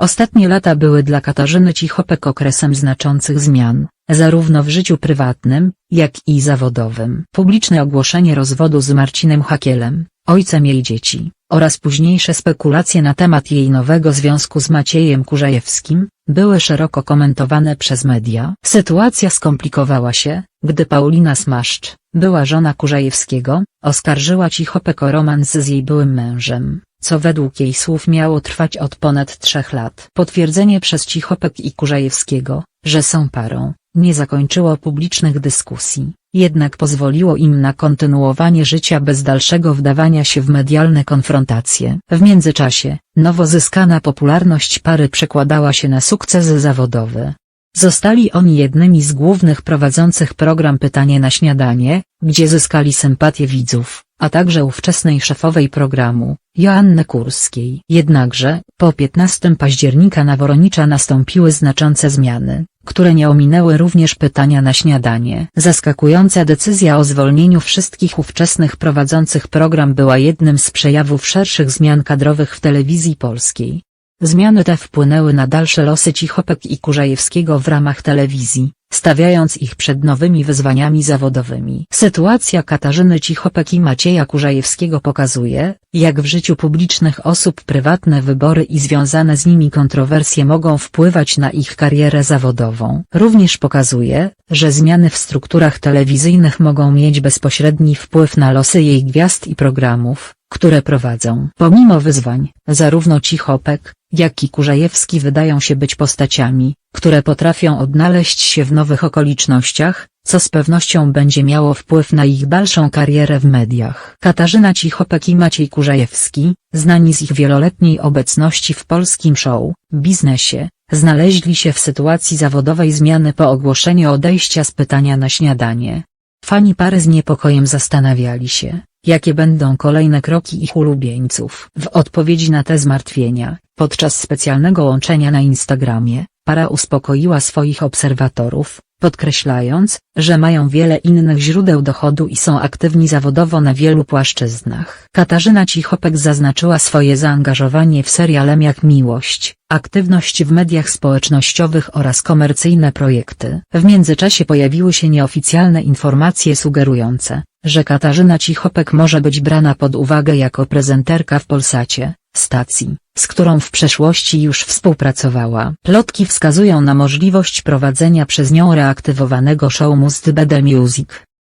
Ostatnie lata były dla Katarzyny Cichopek okresem znaczących zmian, zarówno w życiu prywatnym, jak i zawodowym. Publiczne ogłoszenie rozwodu z Marcinem Hakielem, ojcem jej dzieci, oraz późniejsze spekulacje na temat jej nowego związku z Maciejem Kurzajewskim, były szeroko komentowane przez media. Sytuacja skomplikowała się, gdy Paulina Smaszcz, była żona Kurzajewskiego, oskarżyła Cichopek o romans z jej byłym mężem, co według jej słów miało trwać od ponad trzech lat. Potwierdzenie przez Cichopek i Kurzajewskiego, że są parą, nie zakończyło publicznych dyskusji, jednak pozwoliło im na kontynuowanie życia bez dalszego wdawania się w medialne konfrontacje. W międzyczasie, nowo zyskana popularność pary przekładała się na sukces zawodowy. Zostali oni jednymi z głównych prowadzących program Pytanie na śniadanie, gdzie zyskali sympatię widzów, a także ówczesnej szefowej programu, Joanny Kurskiej. Jednakże, po 15 października na Woronicza nastąpiły znaczące zmiany, które nie ominęły również pytania na śniadanie. Zaskakująca decyzja o zwolnieniu wszystkich ówczesnych prowadzących program była jednym z przejawów szerszych zmian kadrowych w telewizji polskiej. Zmiany te wpłynęły na dalsze losy Cichopek i Kurzajewskiego w ramach telewizji, stawiając ich przed nowymi wyzwaniami zawodowymi. Sytuacja Katarzyny Cichopek i Macieja Kurzajewskiego pokazuje, jak w życiu publicznych osób prywatne wybory i związane z nimi kontrowersje mogą wpływać na ich karierę zawodową. Również pokazuje, że zmiany w strukturach telewizyjnych mogą mieć bezpośredni wpływ na losy jej gwiazd i programów, które prowadzą. Pomimo wyzwań, zarówno Cichopek, jak i Kurzajewski wydają się być postaciami, które potrafią odnaleźć się w nowych okolicznościach, co z pewnością będzie miało wpływ na ich dalszą karierę w mediach. Katarzyna Cichopek i Maciej Kurzajewski, znani z ich wieloletniej obecności w polskim show, biznesie, znaleźli się w sytuacji zawodowej zmiany po ogłoszeniu odejścia z pytania na śniadanie. Fani pary z niepokojem zastanawiali się, jakie będą kolejne kroki ich ulubieńców. W odpowiedzi na te zmartwienia, podczas specjalnego łączenia na Instagramie, para uspokoiła swoich obserwatorów, podkreślając, że mają wiele innych źródeł dochodu i są aktywni zawodowo na wielu płaszczyznach. Katarzyna Cichopek zaznaczyła swoje zaangażowanie w serialem jak Miłość, aktywność w mediach społecznościowych oraz komercyjne projekty. W międzyczasie pojawiły się nieoficjalne informacje sugerujące, że Katarzyna Cichopek może być brana pod uwagę jako prezenterka w Polsacie, stacji, z którą w przeszłości już współpracowała. Plotki wskazują na możliwość prowadzenia przez nią reaktywowanego show Must Be The Music.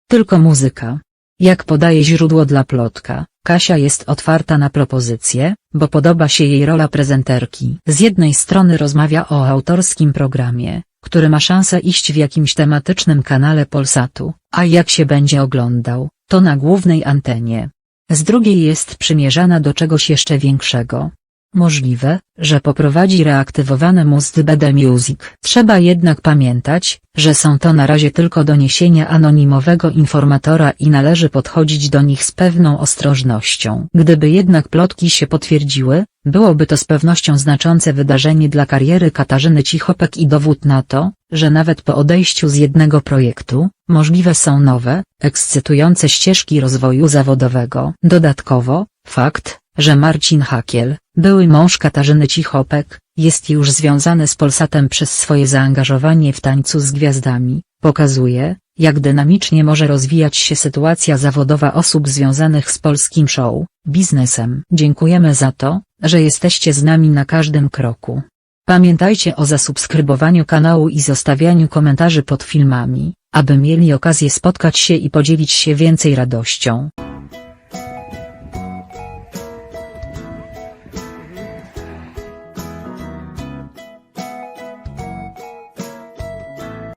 Tylko muzyka. Jak podaje źródło dla plotka, Kasia jest otwarta na propozycje, bo podoba się jej rola prezenterki. Z jednej strony rozmawia o autorskim programie, który ma szansę iść w jakimś tematycznym kanale Polsatu, a jak się będzie oglądał, to na głównej antenie. Z drugiej jest przymierzana do czegoś jeszcze większego. Możliwe, że poprowadzi reaktywowane Be The Music. Trzeba jednak pamiętać, że są to na razie tylko doniesienia anonimowego informatora i należy podchodzić do nich z pewną ostrożnością. Gdyby jednak plotki się potwierdziły, byłoby to z pewnością znaczące wydarzenie dla kariery Katarzyny Cichopek i dowód na to, że nawet po odejściu z jednego projektu, możliwe są nowe, ekscytujące ścieżki rozwoju zawodowego. Dodatkowo, fakt, że Marcin Hakiel, były mąż Katarzyny Cichopek, jest już związany z Polsatem przez swoje zaangażowanie w tańcu z gwiazdami, pokazuje, jak dynamicznie może rozwijać się sytuacja zawodowa osób związanych z polskim show, biznesem. Dziękujemy za to, że jesteście z nami na każdym kroku. Pamiętajcie o zasubskrybowaniu kanału i zostawianiu komentarzy pod filmami, aby mieli okazję spotkać się i podzielić się więcej radością.